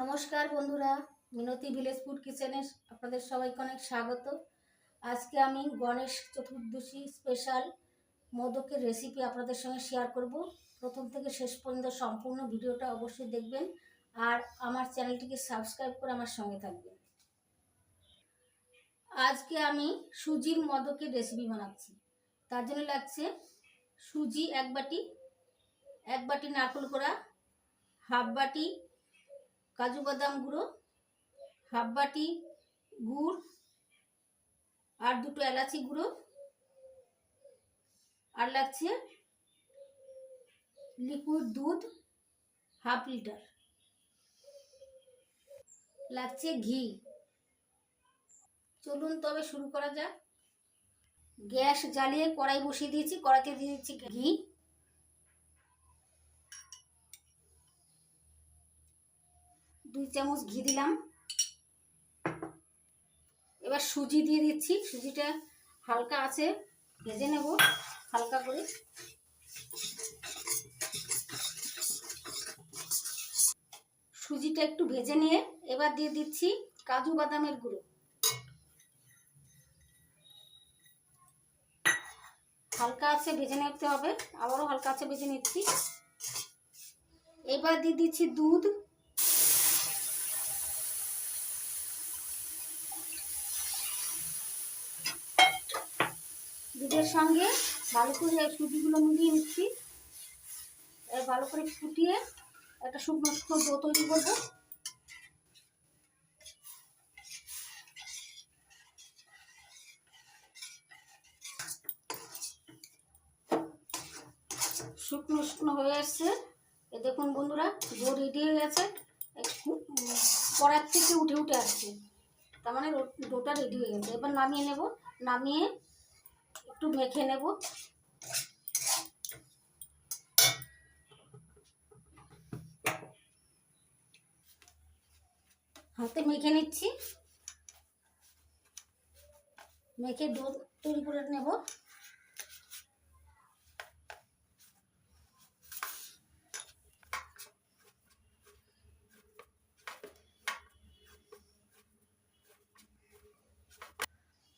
নমস্কার বন্ধুরা, মিনতি village food কিচেনে আপনাদের সবাইকে অনেক স্বাগত। আজকে আমি গণেশ চতুর্দশী স্পেশাল মোদকের রেসিপি আপনাদের সঙ্গে শেয়ার করব। প্রথম থেকে শেষ পর্যন্ত সম্পূর্ণ ভিডিওটা অবশ্যই দেখবেন আর আমার চ্যানেলটিকে সাবস্ক্রাইব করে আমার সঙ্গে থাকবেন। আজকে আমি সুজির মোদকের রেসিপি বানাচ্ছি। তার জন্য লাগছে সুজি এক বাটি এক বাটি নারকেল করা হাফ বাটি কাজু বাদাম গুঁড়ো, হাফ বাটি গুড় আর দুটো এলাচি গুঁড়ো আর লাগছে লিকুইড দুধ হাফ লিটার। লাগছে ঘি। চলুন তবে শুরু করা যাক। গ্যাস জ্বালিয়ে কড়াই বসিয়ে দিয়েছি, কড়াইতে দিয়ে দিচ্ছি ঘি। চামচ ঘি দিলাম। এবার সুজি দিয়ে দিচ্ছি। সুজিটা হালকা আছে, ভেজে নেব হালকা করে। সুজিটা একটু ভেজে নিয়ে এবার দিয়ে দিচ্ছি কাজু বাদামের গুঁড়ো। হালকা আছে, ভেজে নিতে হবে। আবারও হালকা আছে, ভেজে নিচ্ছি। এবার দিয়ে দিচ্ছি দুধ। দুধের সঙ্গে ভালো করে সুজিগুলো মিলিয়ে নিচ্ছি। ভালো করে ফুটিয়ে একটা শুকনো শুকনো ডো তৈরি করব। শুকনো শুকনো হয়ে আসছে। এ দেখুন বন্ধুরা, ডো রেডি হয়ে গেছে। কড়ার থেকে উঠে উঠে আসছে। তার মানে ডোটা রেডি হয়ে গেছে। এবার নামিয়ে নেব। নামিয়ে একটু মেখে নেব। হাতে মেখে নিচ্ছি। মেখে ডো তৈরি করে নেব।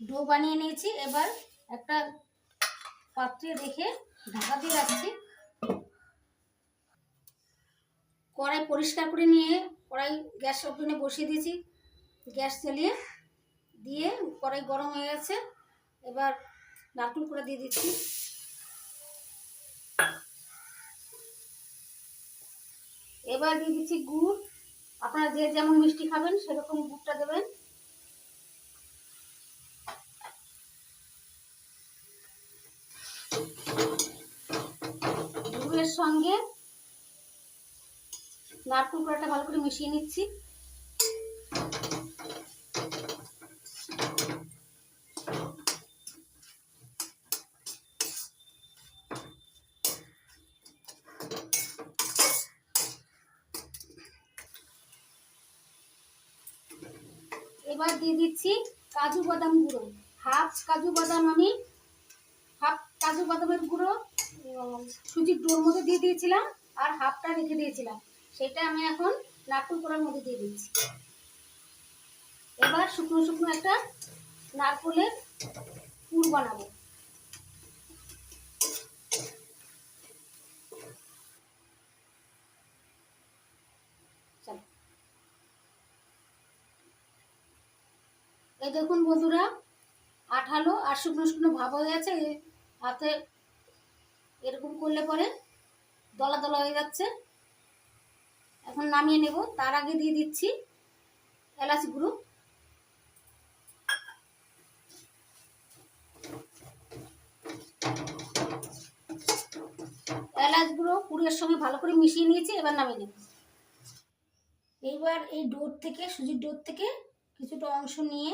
ডো বানিয়ে নিয়েছি। এবার একটা পাত্রে রেখে ঢাকা দিয়ে রাখছি। কড়াই পরিষ্কার করে নিয়ে কড়াই গ্যাস ওভেনে বসিয়ে দিয়েছি। গ্যাস জ্বালিয়ে দিয়ে কড়াই গরম হয়ে গেছে। এবার নারকেল করে দিয়ে দিচ্ছি। এবার দিয়ে দিচ্ছি গুড়। আপনারা যে যেমন মিষ্টি খাবেন সেরকম গুড়টা দেবেন। সঙ্গে নারকেল কড়াটা ভালো করে মিশিয়ে নিচ্ছি। এবার দিয়ে দিচ্ছি কাজু বাদাম গুঁড়ো। হাফ কাজু বাদাম আমি, হাফ কাজু বাদামের গুঁড়ো সুজির ডোর মধ্যে দিয়ে দিয়েছিলাম আর হাফটা রেখে দিয়েছিলাম। সেটা আমি এখন নারকেল করার মধ্যে দিয়ে দিচ্ছি। এবার শুকনো শুকনো একটা নারকেলের পুর বানাবো। এই দেখুন বন্ধুরা, আঠালো আর শুকনো শুকনো ভাব হয়ে গেছে। হাতে এরকম করলে পরে দলা দলা হয়ে যাচ্ছে। এখন নামিয়ে নেব। তার আগে দিয়ে দিচ্ছি এলাচ গুঁড়ো। এলাচ গুঁড়ো সঙ্গে ভালো করে মিশিয়ে নিয়েছি, এবার নামিয়ে নেব। এইবার এই ডোর থেকে, সুজির ডোর থেকে কিছুটা অংশ নিয়ে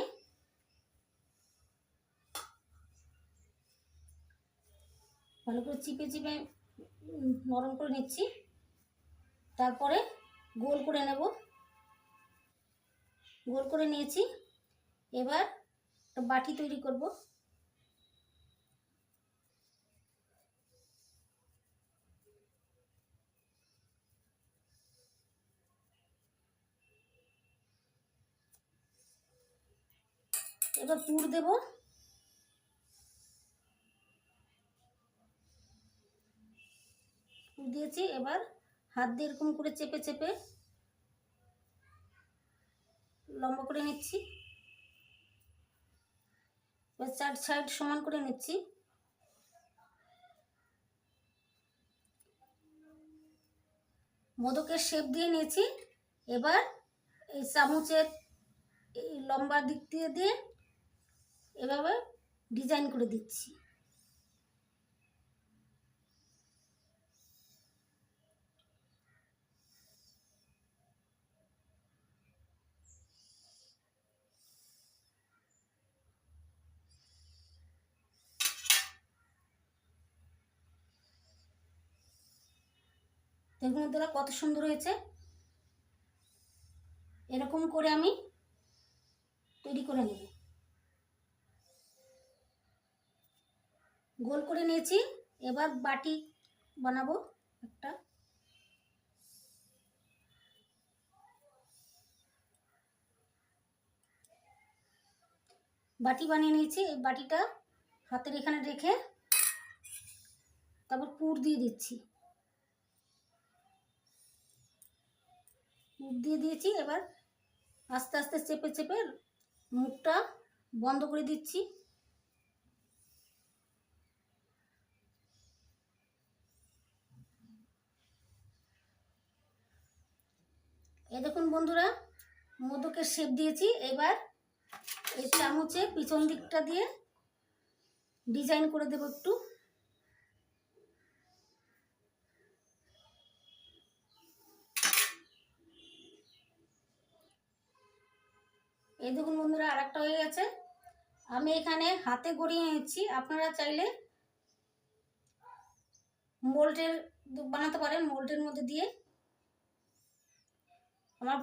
ভালো করে চিপে চিপে নরম করে নিচ্ছি। তারপরে গোল করে নেব। গোল করে নিয়েছি। এবার একটা বাটি তৈরি করব। এবার পুর দেবো। দিয়েছি, এবার হাত দিয়ে এরকম করে চেপে চেপে লম্বা করে নিচ্ছি। এবার চার সাইড সমান করে নিচ্ছি। মোদকের শেপ দিয়ে নিয়েছি। এবার এই চামচের এই লম্বা দিক দিয়ে দিয়ে এভাবে ডিজাইন করে দিচ্ছি। দেখুন বন্ধুরা কত সুন্দর হয়েছে। এরকম করে আমি তৈরি করে নেব। গোল করে নিয়েছি, এবার বাটি বানাবো একটা। বাটি বানিয়ে নিয়েছি, এই বাটিটা হাতের এখানে রেখে তারপর পুর দিয়ে দিচ্ছি। দিয়ে দিয়েছি। এবার আস্তে আস্তে চেপে চেপে মুখটা বন্ধ করে দিচ্ছি। এই দেখুন বন্ধুরা মোদকের শেপ দিয়েছি। এবার এই চামচে পিছন দিকটা দিয়ে ডিজাইন করে দেবো একটু। এই দেখুন বন্ধুরা আর একটা হয়ে গেছে। আমি এখানে হাতে গড়িয়ে নিচ্ছি। আপনারা চাইলে মোল্টের বানাতে পারেন মোল্টের মধ্যে দিয়ে। আমার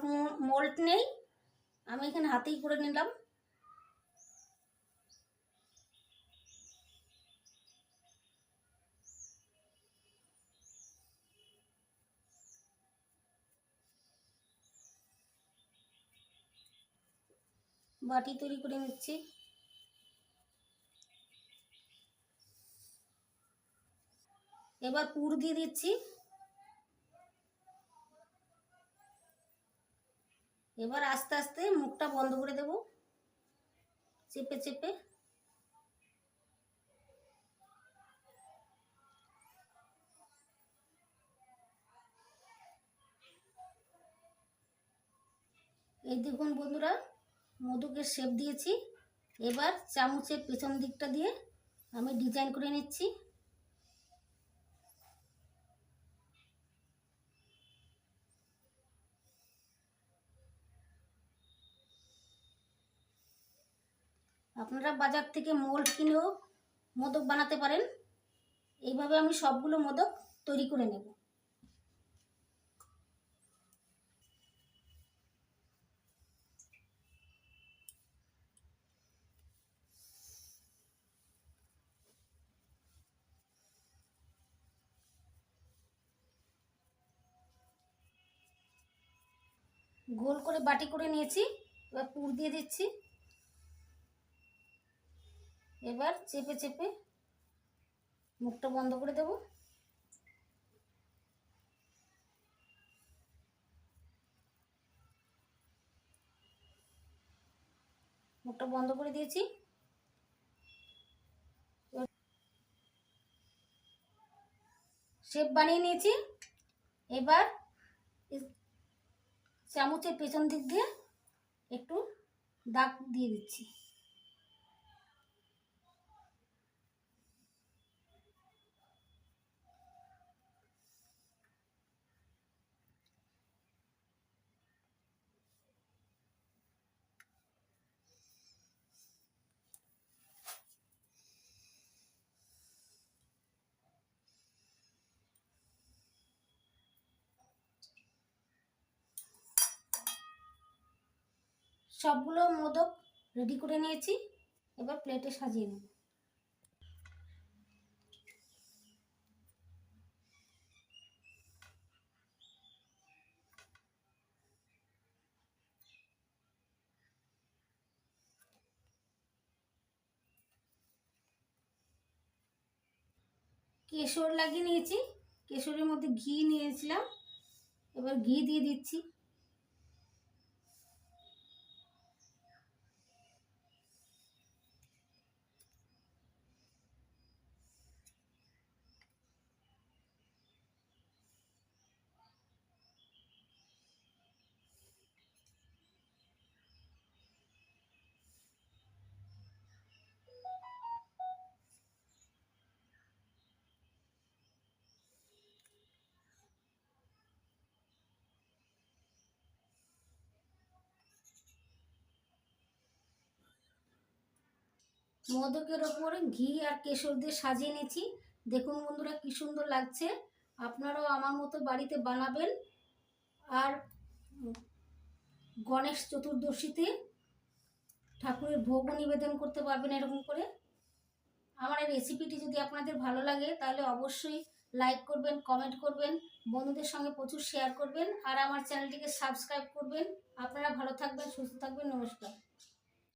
মোল্ট নেই। আমি এখানে হাতেই করে নিলাম। বাটি তৈরি করে নিচ্ছি। এবার পুর দিয়ে দিচ্ছি। এবার আস্তে আস্তে মুখটা বন্ধ করে দেব। চেপে চেপে। এই দেখুন বন্ধুরা মোদকের শেপ দিয়েছি। এবার চামচের পেছন দিকটা দিয়ে আমি ডিজাইন করে নিচ্ছি। আপনারা বাজার থেকে মোল্ড কিনেও মোদক বানাতে পারেন। এইভাবে আমি সবগুলো মোদক তৈরি করে নেব। গোল করে বাটি করে নিয়েছি, এবার পুর দিয়ে দিচ্ছি। এবার চেপে চেপে মুখটা বন্ধ করে দেব। মুখটা বন্ধ করে দিয়েছি। শেপ বানিয়ে নিয়েছি। এবার চামচের পেছন দিক দিয়ে একটু দাগ দিয়ে দিচ্ছি। সবগুলো মোদক রেডি করে নিয়েছি। এবার প্লেটে সাজিয়ে নেব। কেশর লাগিয়ে নিয়েছি। কেশরের মধ্যে ঘি নিয়েছিলাম। এবার ঘি দিয়ে দিচ্ছি। মোদকের ওপরে ঘি আর কেশর দিয়ে সাজিয়ে নিয়েছি। দেখুন বন্ধুরা কি সুন্দর লাগছে। আপনারাও আমার মতো বাড়িতে বানাবেন। আর গণেশ চতুর্দশীতে ঠাকুরের ভোগও নিবেদন করতে পারবেন এরকম করে। আমার এই রেসিপিটি যদি আপনাদের ভালো লাগে, তাহলে অবশ্যই লাইক করবেন কমেন্ট করবেন, বন্ধুদের সঙ্গে প্রচুর শেয়ার করবেন, আর আমার চ্যানেলটিকে সাবস্ক্রাইব করবেন। আপনারা ভালো থাকবেন, সুস্থ থাকবেন, নমস্কার।